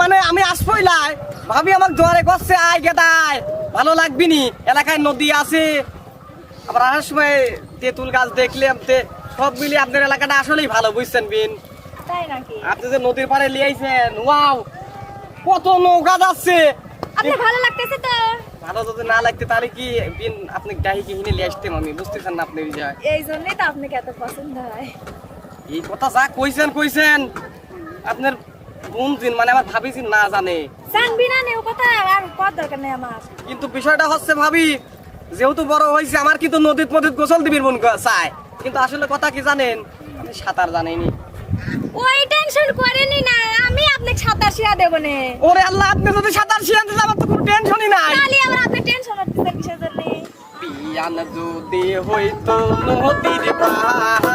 মানে আমি আসবইলাই ভাবি আমার জোয়ারে করছে আয় গেদায় ভালো লাগবি নি এলাকায় নদী আছে। আবার আসার সময় তেঁতুল গাছ দেখলে তে সব মিলিয়ে আপনার এলাকাটা আসলেই ভালো বুঝছেন বিন? আপনি যে নদীর পাড়ে লিয়াইছেন ওয়াও কত নৌকা যাচ্ছে। আপনার ভালো লাগতেছে তো? ভালো যদি না লাগতে তাহলে কি বিন আপনি ডাহি কি হিনে লিয়ে আসতেন আমি? বুঝতেছেন না আপনি বিষয়। এই জন্যই তো আপনাকে এত পছন্দ হয়। এই কথা যা কইছেন কইছেন। আপনার বোন জিন মানে আমার ভাবি জিন না জানে। জানবি না নেও কথা আর কত দরকার নেই আমার কিন্তু বিষয়টা হচ্ছে ভাবি যেহেতু বড় হয়েছে আমার কিন্তু নদীত মধ্যে গোসল দিবির মন চায়। কিন্তু আসলে কথা কি জানেন? আমি সাঁতার জানিনি। ওই টেনশন করেনি না আমি আপনাকে সাঁতার শিয়া দেবো নে। ওরে আল্লাহ আপনি যদি সাঁতার শিয়াতে আমার তো কোনো টেনশনই নাই। তাহলে আবার আপনি টেনশন হচ্ছে কিসের জন্য? বিয়ান যদি হইতো নদীর পানি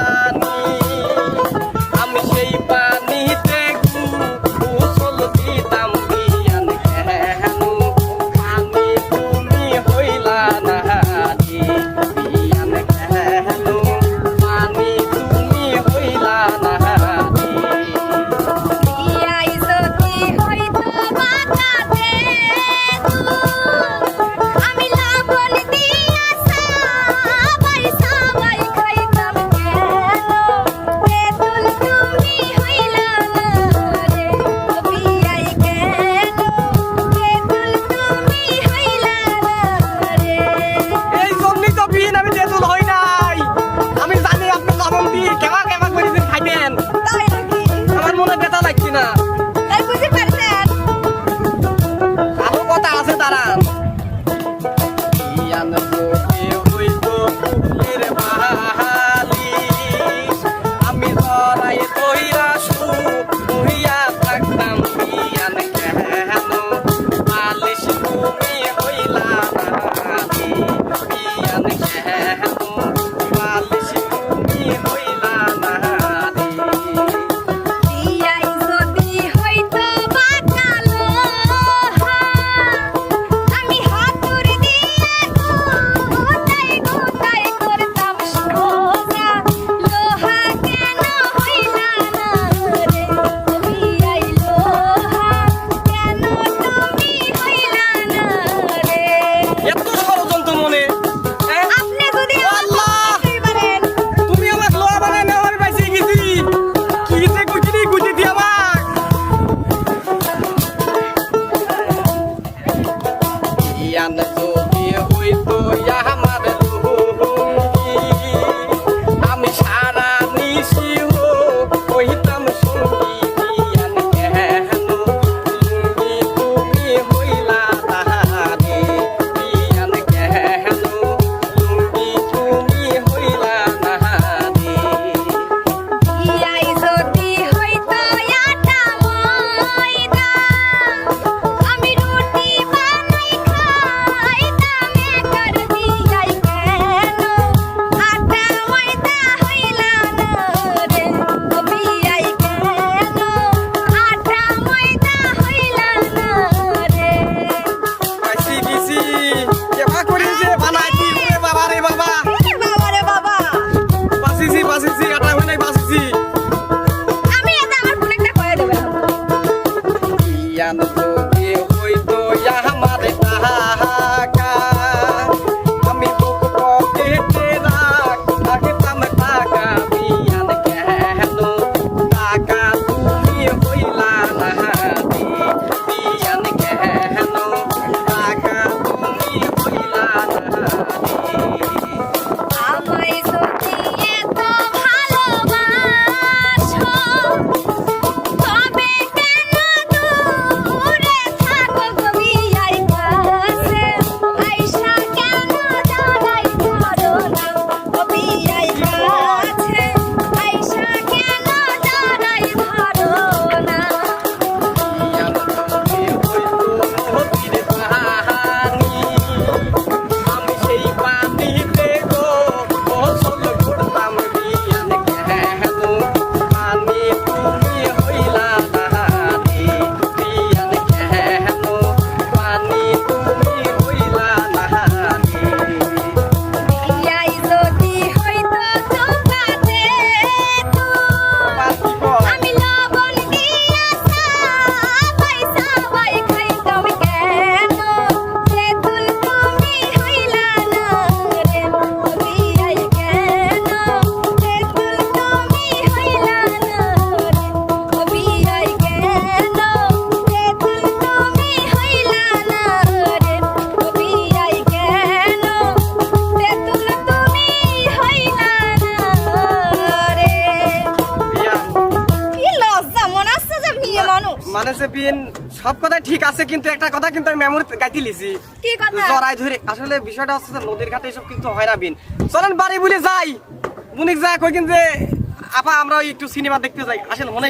ইয়ান তোকে হইতো আমার টাকা বিন সব কথাই ঠিক আছে কিন্তু একটা কথা কিন্তু আমি মেমোরি গাইতে লিছি। কি কথা? জড়াই ধরে আসলে বিষয়টা হচ্ছে নদীর ঘাটে এসব কিন্তু হয় না বিন। চলেন বাড়ি বলে যাই। মুনিক যা কই কিন্তু আপা আমরা ওই একটু সিনেমা দেখতে যাই। আসলে মনে